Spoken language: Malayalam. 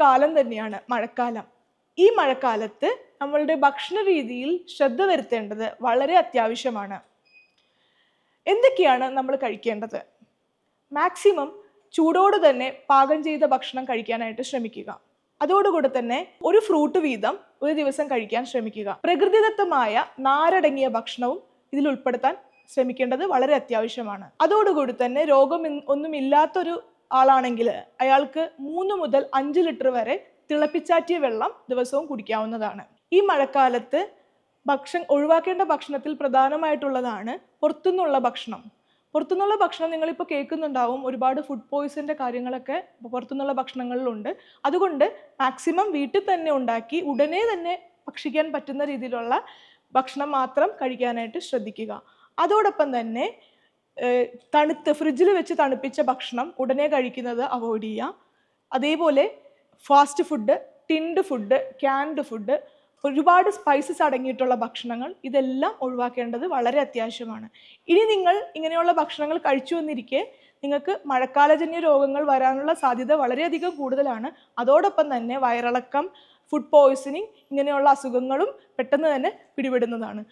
കാലം തന്നെയാണ് മഴക്കാലം. ഈ മഴക്കാലത്ത് നമ്മളുടെ ഭക്ഷണ രീതിയിൽ ശ്രദ്ധ വരുത്തേണ്ടത് വളരെ അത്യാവശ്യമാണ്. എന്തൊക്കെയാണ് നമ്മൾ കഴിക്കേണ്ടത്? മാക്സിമം ചൂടോട് തന്നെ പാകം ചെയ്ത ഭക്ഷണം കഴിക്കാനായിട്ട് ശ്രമിക്കുക. അതോടുകൂടെ തന്നെ ഒരു ഫ്രൂട്ട് വീതം ഒരു ദിവസം കഴിക്കാൻ ശ്രമിക്കുക. പ്രകൃതിദത്തമായ നാരടങ്ങിയ ഭക്ഷണവും ഇതിൽ ഉൾപ്പെടുത്താൻ ശ്രമിക്കേണ്ടത് വളരെ അത്യാവശ്യമാണ്. അതോടുകൂടി തന്നെ രോഗം ഒന്നുമില്ലാത്തൊരു ആളാണെങ്കിൽ അയാൾക്ക് മൂന്ന് മുതൽ അഞ്ച് ലിറ്റർ വരെ തിളപ്പിച്ചാറ്റിയ വെള്ളം ദിവസവും കുടിക്കാവുന്നതാണ്. ഈ മഴക്കാലത്ത് ഭക്ഷണം ഒഴിവാക്കേണ്ട ഭക്ഷണത്തിൽ പ്രധാനമായിട്ടുള്ളതാണ് പുറത്തുനിന്നുള്ള ഭക്ഷണം. പുറത്തുനിന്നുള്ള ഭക്ഷണം നിങ്ങളിപ്പോൾ കേൾക്കുന്നുണ്ടാവും. ഒരുപാട് ഫുഡ് പോയ്സന്റെ കാര്യങ്ങളൊക്കെ പുറത്തുനിന്നുള്ള ഭക്ഷണങ്ങളിലുണ്ട്. അതുകൊണ്ട് മാക്സിമം വീട്ടിൽ തന്നെ ഉണ്ടാക്കി ഉടനെ തന്നെ ഭക്ഷിക്കാൻ പറ്റുന്ന രീതിയിലുള്ള ഭക്ഷണം മാത്രം കഴിക്കാനായിട്ട് ശ്രദ്ധിക്കുക. അതോടൊപ്പം തന്നെ തണുത്ത് ഫ്രിഡ്ജിൽ വെച്ച് തണുപ്പിച്ച ഭക്ഷണം ഉടനെ കഴിക്കുന്നത് അവോയ്ഡ് ചെയ്യുക അതേപോലെ fast food tinned food canned food ഒരുപാട് സ്പൈസസ് അടങ്ങിയിട്ടുള്ള ഭക്ഷണങ്ങൾ ഇതെല്ലാം ഒഴിവാക്കേണ്ടത് വളരെ അത്യാവശ്യമാണ്. ഇനി നിങ്ങൾ ഇങ്ങനെയുള്ള ഭക്ഷണങ്ങൾ കഴിച്ചു വന്നിരിക്കെ നിങ്ങൾക്ക് മഴക്കാലജന്യ രോഗങ്ങൾ വരാനുള്ള സാധ്യത വളരെയധികം കൂടുതലാണ്. അതോടൊപ്പം തന്നെ വയറിളക്കം ഫുഡ് പോയ്സണിങ് ഇങ്ങനെയുള്ള അസുഖങ്ങളും പെട്ടെന്ന് തന്നെ പിടിപെടുന്നതാണ്.